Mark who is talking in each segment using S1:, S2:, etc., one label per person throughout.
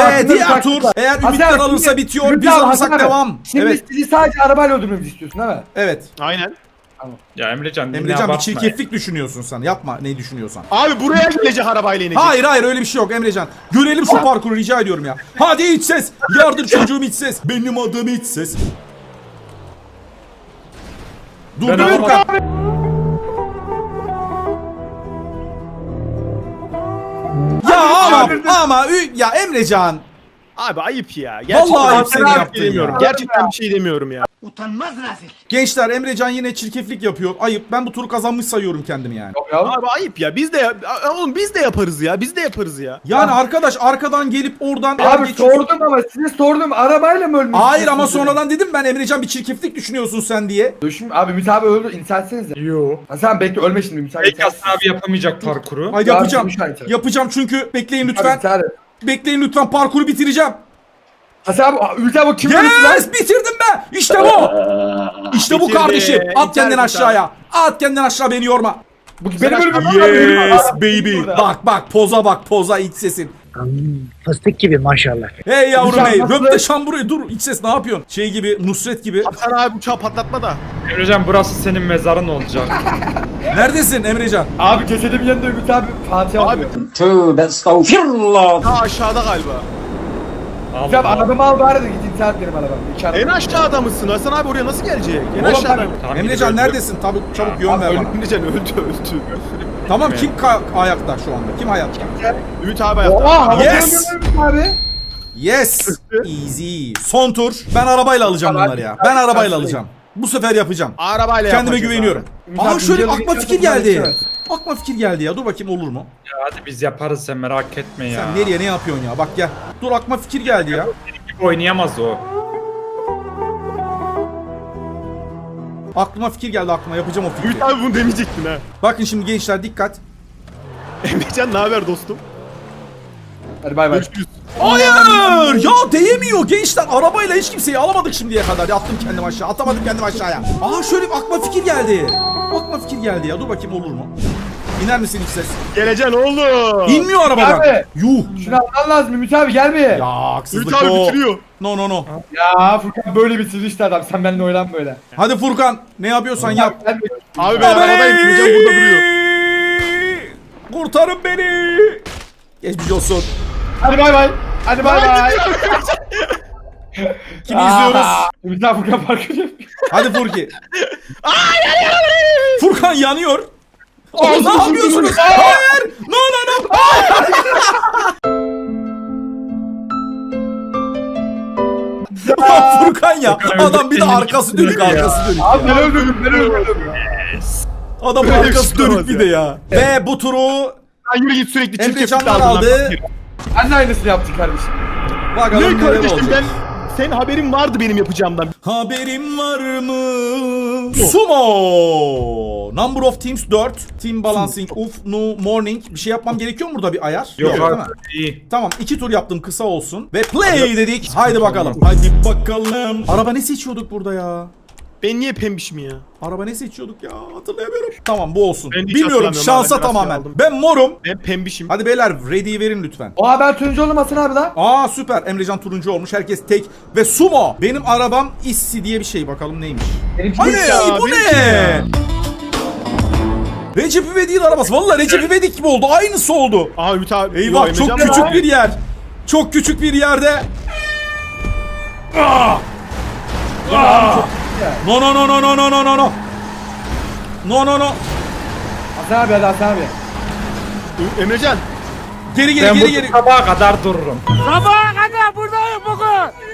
S1: abi.
S2: Ve diğer tur eğer ümitler alırsa bitiyor. Biz alırsak devam.
S1: Şimdi
S2: Evet.
S1: sizi sadece arabayla öldürmemizi istiyorsun değil mi?
S2: Evet.
S3: Aynen.
S4: Ya Emrecan
S2: Emrecan bir çirkeflik düşünüyorsun sen. Yapma ne düşünüyorsan.
S3: Abi buraya gelecek arabayla inecek.
S2: Hayır hayır öyle bir şey yok Emrecan. Görelim şu parkuru rica ediyorum ya. Hadi iç ses. Yardır çocuğum iç ses. Benim adım iç ses. Dur
S4: Ben
S2: dur Tamam. Ama ya Emrecan
S3: Abi ayıp ya.
S2: Vallahi ayıp
S3: ben
S2: senin
S3: bir şey
S2: yaptığın
S3: demiyorum.
S2: ya.
S3: Gerçekten bir şey demiyorum ya.
S2: Gençler Emrecan yine çirkeflik yapıyor. Ayıp. Ben bu turu kazanmış sayıyorum kendimi yani.
S1: Yok ya.
S3: Abi ayıp ya. Biz de ya- oğlum biz de yaparız ya. Biz de yaparız ya.
S2: Yani arkadaş arkadan gelip oradan
S1: Abi sordum ama size sordum arabayla mı ölmek
S2: Hayır ama sonradan dedim ben Emrecan bir çirkeflik düşünüyorsun sen diye.
S1: Düşün abi Ümit abi öldü insan etsenize.
S4: Yo.
S1: Hasan bekle ölme şimdi Ümit abi.
S4: Hasan abi yapamayacak parkuru.
S2: Haydi
S1: Ya,
S2: yapacağım.
S1: şey yapacağım.
S2: Yapacağım çünkü bekleyin
S1: Lütfen.
S2: lütfen.
S1: Abi,
S2: Bekleyin lütfen parkuru bitireceğim.
S1: Hasan abi o kim öldü lan?
S2: Yes bitirdim ben. İşte bu. İşte bu
S3: Bitirdi.
S2: kardeşim. At kendini
S3: İnternet
S2: aşağıya. At kendini aşağı beni yorma.
S1: Bu benim ölümüm.
S2: Yes baby. Bak bak poza bak poza iç sesin.
S5: Fıstık gibi maşallah.
S2: Hey yavrum hey.
S1: nasıl?
S2: Röpte şamburayı dur iç ses ne yapıyorsun? Şey gibi Nusret gibi.
S3: Hasan abi uçağı patlatma da.
S4: Emrecan burası senin mezarın olacak.
S2: Neredesin Emrecan?
S1: Abi cesedimin yanında Ümit abi Fatih
S3: Abi
S1: abi.
S6: Tövbe estağfurullah.
S3: ta aşağıda galiba.
S1: Ümit abi arabamı al bari de git intihar benim arabam. İki.
S3: En aşağıda mısın? Hasan abi oraya nasıl gelecek? En
S1: Oğlum
S3: aşağıda.
S4: Tamam,
S2: Emrecan neredesin? Tabii çabuk yön ver bana.
S3: Emrecan öldü öldü.
S2: Tamam kim ayakta şu anda? Kim ayakta?
S3: Ümit abi ayakta.
S1: Oha
S2: Yes.
S1: Ümit abi.
S2: Yes. Easy. Son tur. Ben arabayla alacağım bunları ya. Ben arabayla alacağım. Bu sefer yapacağım.
S3: Arabayla
S2: Kendime
S3: yapacağız
S2: güveniyorum.
S1: Ümit
S2: Aa
S1: abi,
S2: şöyle bir aklıma fikir geldi. Aklıma fikir geldi ya. Dur bakayım olur mu?
S4: Ya hadi biz yaparız sen merak etme ya.
S2: Sen nereye ne yapıyorsun ya? Bak gel. Dur aklıma fikir geldi ya.
S4: Gibi oynayamaz o.
S2: Aklıma fikir geldi aklıma. Yapacağım o fikri.
S3: Ümit abi bunu demeyecektin ha.
S2: Bakın şimdi gençler dikkat.
S3: Emrecan ne haber dostum?
S1: Hadi bay bay.
S3: Görüşürüz.
S2: Hayır! Ya değemiyor gençler. Arabayla hiç kimseyi alamadık şimdiye kadar. Attım kendim aşağı. Atamadım kendim aşağıya. Aa şöyle bir aklıma fikir geldi. Aklıma fikir geldi ya. Dur bakayım olur mu? İner misin ilk ses?
S3: Geleceksin oğlum.
S2: İnmiyor arabadan.
S1: Abi.
S2: Yuh.
S1: Şunu alman lazım Ümit abi gel bir.
S2: Ya
S1: Ya,
S2: haksızlık
S3: Ümit abi
S2: o.
S3: bitiriyor.
S2: No no no.
S1: Furkan böyle bitirdi işte adam. Sen benimle oynan böyle.
S2: Hadi Furkan ne yapıyorsan yap.
S1: Abi,
S3: ben arabadayım. Emrecan burada duruyor.
S2: Kurtarın beni. Geçmiş olsun.
S1: Hadi bay bay. Hadi bay bay.
S2: Kimi izliyoruz?
S1: Ümit abi Furkan ediyor.
S2: Hadi Furki. Furkan yanıyor. Oğlum ne yapıyorsunuz? Hayır. No no no. Hayır. Furkan ya. Adam bir de arkası dönük arkası dönük.
S1: Abi ben öldürdüm ben öldürdüm.
S2: Adam arkası
S3: şey
S2: dönük bir de ya. Ve bu turu
S3: yürü git sürekli
S2: Emre
S3: çirkeflik
S2: Canlar
S3: aldın lan.
S2: aldı.
S1: Ben de aynısını yaptım kardeşim.
S2: Bakalım
S3: Ne kardeşim
S2: olacak.
S3: ben senin haberin vardı benim yapacağımdan.
S2: Haberim var mı? Sumo. Number of teams 4. Team balancing. Uf, no morning. Bir şey yapmam gerekiyor mu burada bir ayar?
S4: Yok abi iyi.
S2: Tamam iki tur yaptım kısa olsun. Ve play dedik. Haydi bakalım. Haydi bakalım. Araba ne seçiyorduk burada ya?
S3: Ben niye pembişim ya?
S2: Araba ne seçiyorduk ya? Hatırlayamıyorum. Tamam bu olsun.
S3: Ben hiç
S2: Bilmiyorum
S3: hatırlamıyorum
S2: şansa
S3: abi, ben
S2: tamamen.
S3: aldım.
S2: Ben morum.
S3: Ben pembişim.
S2: Hadi beyler ready verin lütfen.
S1: Oha ben turuncu oldum Hasan abi lan.
S2: Aa süper. Emrecan turuncu olmuş. Herkes tek. Ve sumo. Benim arabam issi diye bir şey. Bakalım neymiş.
S1: Benimki
S2: Ay
S3: ya,
S2: bu
S3: benimki
S2: ne?
S3: ya.
S2: Recep İvedik'in arabası. Vallahi Recep İvedik gibi oldu. Aynısı oldu.
S3: Aa Ümit abi.
S2: Eyvah
S3: Yo,
S2: çok
S3: Emrecan
S2: küçük bir yer. Çok küçük bir yerde. Ah! Ah! No no no no no no no no no. No no no.
S1: Hasan abi hadi Hasan abi.
S3: Emrecan.
S2: Geri geri
S4: Ben
S2: geri geri.
S4: sabaha kadar dururum.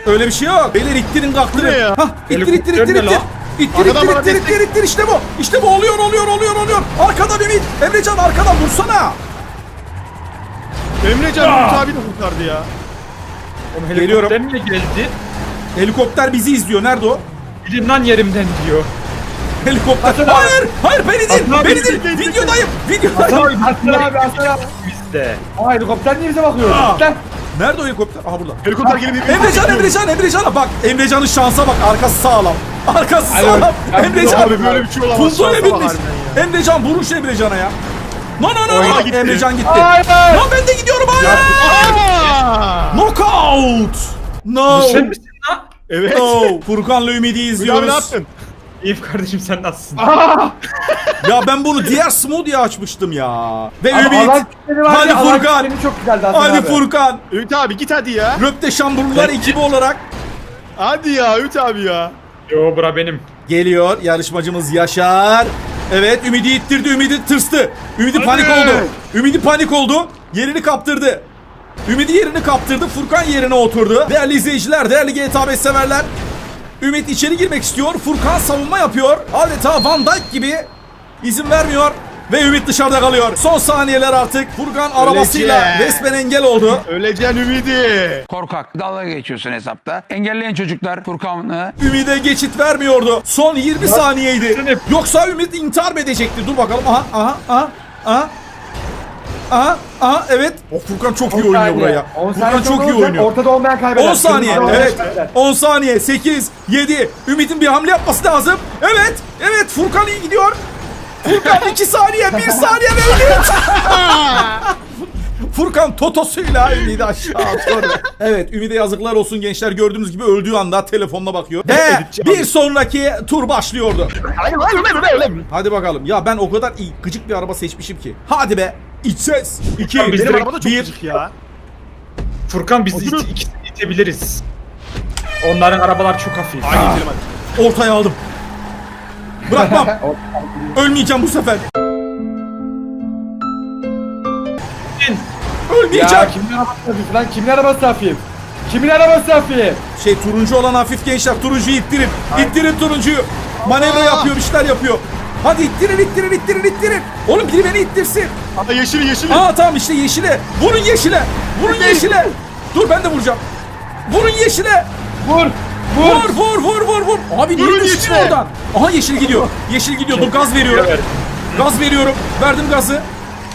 S2: Öyle bir şey yok. Beyler ittirin kalktırın. Hah, ittir ittir ittir ittir. İttir ittir ittir ittir ittir işte bu. İşte bu oluyor oluyor oluyor oluyor. Arkadan Ümit. Emrecan arkadan vursana.
S3: Emrecan Ümit abi de kurtardı ya.
S4: Oğlum
S2: Geliyorum.
S4: helikopter mi geldi?
S2: Helikopter bizi izliyor. Nerede o?
S4: Gidin lan yerimden diyor.
S2: Helikopter.
S1: Hasan.
S2: Hayır. Hayır beni değil.
S4: Hasan abi,
S2: Beni değil.
S3: bekle, bekle.
S2: Videodayım.
S1: Hasan
S2: Videodayım.
S1: abi Hasan abi Hasan abi.
S4: Bizde.
S1: Aa helikopter niye bize bakıyor?
S2: Aa.
S1: Gel.
S2: Nerede o helikopter? Aha burada.
S3: Helikopter gelip
S2: Emrecan Emrecan Emrecan'a bak. Emrecan'ın şansa bak. Arkası sağlam. Arkası
S1: Hayır,
S2: sağlam. Emrecan.
S3: Abi böyle bir şey olamaz.
S2: Funzo'ya
S3: Şansa bak
S2: binmiş.
S3: harbiden.
S2: Emrecan vuruş Emrecan'a ya. No no no
S3: Oyuna
S2: no.
S3: gitti.
S2: Emrecan gitti.
S1: Hayır.
S2: Lan ben de gidiyorum hayır. Knockout. Out. No.
S4: Bu sen misin lan?
S3: Evet.
S2: No. Furkan'la Ümidi
S3: Ümit abi ne
S2: izliyoruz.
S3: yaptın?
S4: İyiyim kardeşim sen nasılsın?
S2: Ya ben bunu diğer smoothie açmıştım ya. Ve
S1: Abi
S2: Ümit.
S1: alan kitleri var
S2: Hadi
S1: ya, alan
S2: Furkan.
S1: kitleri çok güzeldi Hasan
S2: Hadi
S1: abi.
S2: Furkan.
S3: Ümit abi git hadi ya.
S2: Röpte şamburlular ekibi olarak
S3: Hadi ya Ümit abi ya.
S4: Yo bura benim.
S2: geliyor yarışmacımız Yaşar. Evet Ümidi ittirdi, Ümidi tırstı. Ümidi
S3: Hadi.
S2: panik oldu. Ümidi panik oldu. Yerini kaptırdı. Ümidi yerini kaptırdı. Furkan yerine oturdu. Değerli izleyiciler, değerli GTA 5 severler. Ümit içeri girmek istiyor. Furkan savunma yapıyor. Adeta Van Dijk gibi izin vermiyor. Ve Ümit dışarıda kalıyor. Son saniyeler artık. Furkan arabasıyla resmen engel oldu.
S3: Öleceksin Ümidi.
S7: Korkak. Dalga geçiyorsun hesapta. Engelleyen çocuklar Furkan'ı
S2: Ümide geçit vermiyordu. Son 20 saniyeydi. Yoksa Ümit intihar mı edecekti? Dur bakalım. Aha, aha, aha, aha. Aha, aha, evet. O Furkan çok iyi
S1: 10
S2: oynuyor buraya.
S1: 10
S2: Furkan çok iyi oynuyor.
S1: Ortada olmayan kaybeder.
S2: 10 saniye. Evet.
S1: olmayan kaybeder.
S2: 10 saniye. 8, 7. Ümit'in bir hamle yapması lazım. Evet. Evet. Furkan iyi gidiyor. Furkan 2 saniye, 1 saniye ve Ümit. Furkan totosuyla Ümit'i aşağı atıyor. evet Ümit'e yazıklar olsun gençler. Gördüğünüz gibi öldüğü anda telefonuna bakıyor. Ve bir sonraki tur başlıyordu. Hadi bakalım. Ya ben o kadar iyi, gıcık bir araba seçmişim ki. Hadi be. İç ses. 2,
S4: Furkan, biz
S3: Benim
S4: direkt
S3: araba da çok
S2: 1.
S3: gıcık ya.
S4: Furkan biz
S3: Oturun.
S4: it, ikisini itebiliriz. Onların arabalar çok hafif.
S3: Hadi gidelim hadi.
S2: Ortaya aldım. Bırakmam. Ölmeyeceğim bu sefer. Ölmeyeceğim.
S1: Ya kimin arabası hafif lan? Kimin arabası hafif? Kimin arabası hafif?
S2: Şey turuncu olan hafif gençler turuncuyu ittirin. İttirin turuncuyu. Manevra yapıyor bir şeyler yapıyor. Hadi ittirin ittirin ittirin ittirin. Oğlum biri beni ittirsin.
S3: Aa yeşili yeşili.
S2: Aa tamam işte yeşile. Vurun yeşile. Vurun yeşile. Dur ben de vuracağım. Vurun yeşile.
S1: Vur! Vur!
S2: Vur vur vur vur vur. Abi niye
S3: Vurun
S2: düştün
S3: yeşile.
S2: oradan? Aha yeşil gidiyor. Yeşil gidiyor. Dur gaz veriyorum. Gaz veriyorum. Verdim gazı.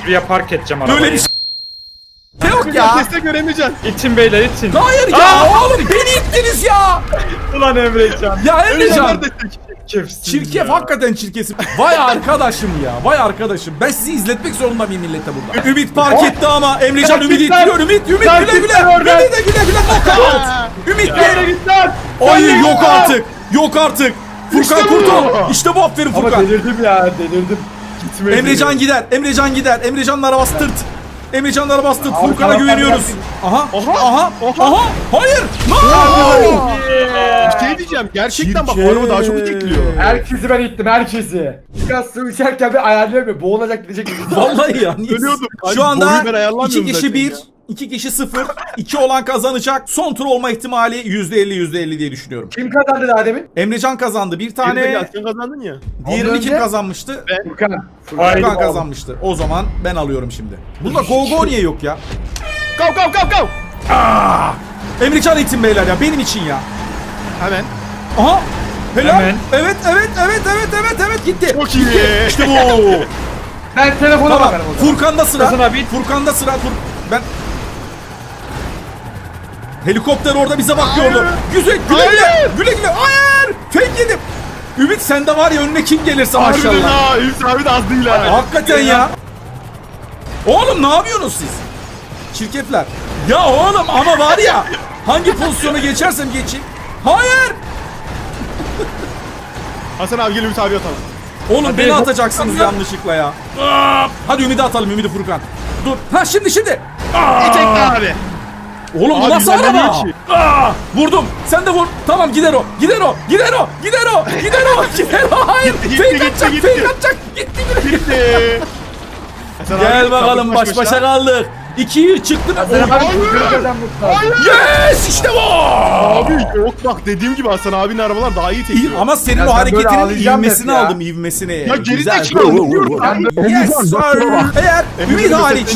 S4: Buraya park edeceğim arabayı.
S2: Böyle bir yok ya.
S3: Destek göremeyeceksin.
S4: İtin beyler itin.
S2: Hayır ya oğlum beni ittiniz ya.
S4: Ulan Emrecan.
S2: Ya Emrecan.
S4: Çirkefsin
S2: Çirkef
S4: ya.
S2: hakikaten çirkesin. Vay arkadaşım ya. Vay arkadaşım. Ben sizi izletmek zorunda mıyım millete burada? Ümit park etti ama Emrecan Ümit ittiriyor. Ümit Ümit güle güle. Ümit de güle güle knockout. Ümit
S1: Nereye
S2: de. Ay yok artık. Yok artık. Furkan
S3: İşte
S2: kurtul. İşte bu aferin
S1: Ama
S2: Furkan.
S1: delirdim ya delirdim. Gitmedi.
S2: Emrecan gider. Emrecan gider. Emrecan'ın arabası tırt. Tırt.
S1: Abi,
S2: Furkan'a güveniyoruz. Aha.
S3: Aha.
S2: Aha. Aha. Hayır. No.
S3: Diyeceğim. Gerçekten bak bu araba daha çok itekliyor.
S1: Herkesi ben ittim herkesi. Biraz su içerken bir ayarlayamıyor. Boğulacak gidecek.
S2: Vallahi ya. niye-
S3: Ölüyordum.
S2: Şu anda iki kişi bir, iki kişi sıfır, iki olan kazanacak. Son tur olma ihtimali yüzde elli yüzde elli diye düşünüyorum.
S1: Kim kazandı daha demin?
S2: Emrecan kazandı bir
S3: Tane...
S2: tane.
S3: Sen kazandın ya.
S2: Diğerini
S1: Ondan
S2: kim
S1: önce-
S2: kazanmıştı?
S1: Furkan.
S2: Furkan
S4: oğlum.
S2: kazanmıştı. O zaman ben alıyorum şimdi. Bunda go go niye yok ya?
S3: Kav kav kav kav.
S2: Emrecan için beyler ya benim için ya.
S3: Hemen.
S2: Aha. Helal.
S4: Hemen.
S2: Evet evet evet evet evet evet gitti.
S3: Çok iyi.
S2: İşte bu.
S1: Ben telefona
S2: tamam.
S1: bakarım o zaman.
S2: Furkan'da sıra.
S4: Hasan abi.
S2: Furkan'da sıra. Fur ben Helikopter orada bize bakıyordu. Güzel güle güle. Güle güle. Hayır. Fake yedim. Ümit sende var ya önüne kim gelirse
S3: Harbiden
S2: maşallah.
S3: ha. Ümit abi de az değil ha.
S2: Hakikaten ya. Oğlum ne yapıyorsunuz siz? Çirkefler. Ya oğlum ama var ya hangi pozisyona geçersem geçeyim. Hayır.
S3: Hasan abi gel Ümit abi atalım.
S2: Oğlum
S4: Hadi.
S2: beni atacaksınız yanlışlıkla ya. Aa, Hadi Ümit'i atalım Ümit'i Furkan. Dur. Ha şimdi şimdi.
S3: İtekli abi.
S2: Oğlum bu
S3: Abi
S2: nasıl araba? Aa, vurdum. Sen de vur. Tamam gider o. Gider o. Gider o. Gider o. Gider o. Gider o. Hayır.
S3: Gitti,
S2: fake
S3: gitti,
S2: atacak.
S3: gitti.
S2: Fake atacak. Gitti bile.
S3: Gitti. Hasan
S2: Gel
S3: abi,
S2: bakalım
S3: kaldık
S2: baş başa kaldık. 2 çıktı.
S1: Abi Furkan kazanmış lazım.
S2: Yes işte bu.
S3: Abi yok bak dediğim gibi Hasan abinin arabalar daha iyi
S2: İyi,
S3: tekliyor.
S2: ama senin
S1: Ya
S2: o
S1: böyle
S2: hareketinin
S1: ağlayacağım
S2: ivmesini
S1: hep ya.
S2: aldım ivmesini.
S3: Ya geri
S2: Güzel.
S3: zekalı.
S1: Ben böyle-
S2: Yes sir. Eğer Ümit
S3: Emre'nin
S2: hariç,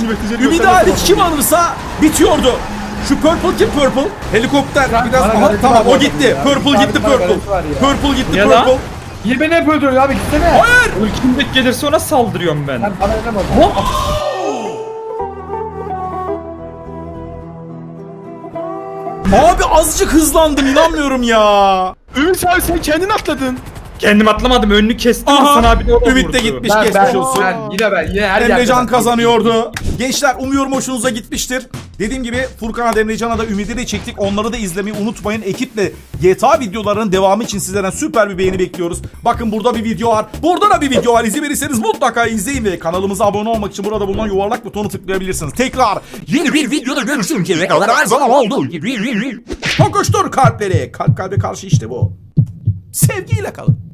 S2: Ümit hariç kim alırsa bitiyordu. Şu Purple kim Purple? Helikopter
S1: Sen
S2: biraz
S1: bana
S2: aha tamam
S1: var
S2: o gitti.
S1: ya.
S2: Purple gitti Purple.
S1: var ya.
S2: Purple gitti
S4: Niye
S2: Purple.
S1: Niye beni hep öldürüyor abi gitsene.
S2: Hayır.
S4: Ultimate gelirse ona saldırıyorum ben.
S1: Sen bana ne bakıyorsun?
S2: Abi azıcık hızlandım inanmıyorum ya.
S3: Ümit abi sen kendin atladın.
S4: Kendim atlamadım önünü kestim. Hasan
S2: Aha.
S4: abi de ona
S2: Ümit de
S4: vurdu.
S2: gitmiş
S1: Ben,
S2: geçmiş
S1: ben,
S2: olsun.
S1: ben, yine ben yine her
S2: Emrecan kazanıyordu. Gençler umuyorum hoşunuza gitmiştir. Dediğim gibi Furkan'a Emrecan'a da Ümidi de çektik. Onları da izlemeyi unutmayın. Ekiple GTA videolarının devamı için sizlerden süper bir beğeni bekliyoruz. Bakın burada bir video var. Burada da bir video var. İzin mutlaka izleyin ve kanalımıza abone olmak için burada bulunan yuvarlak butonu tıklayabilirsiniz. Tekrar yeni bir videoda gibi. Kokuştur kalpleri. Kalp kalbe karşı işte bu. Sevgiyle kalın.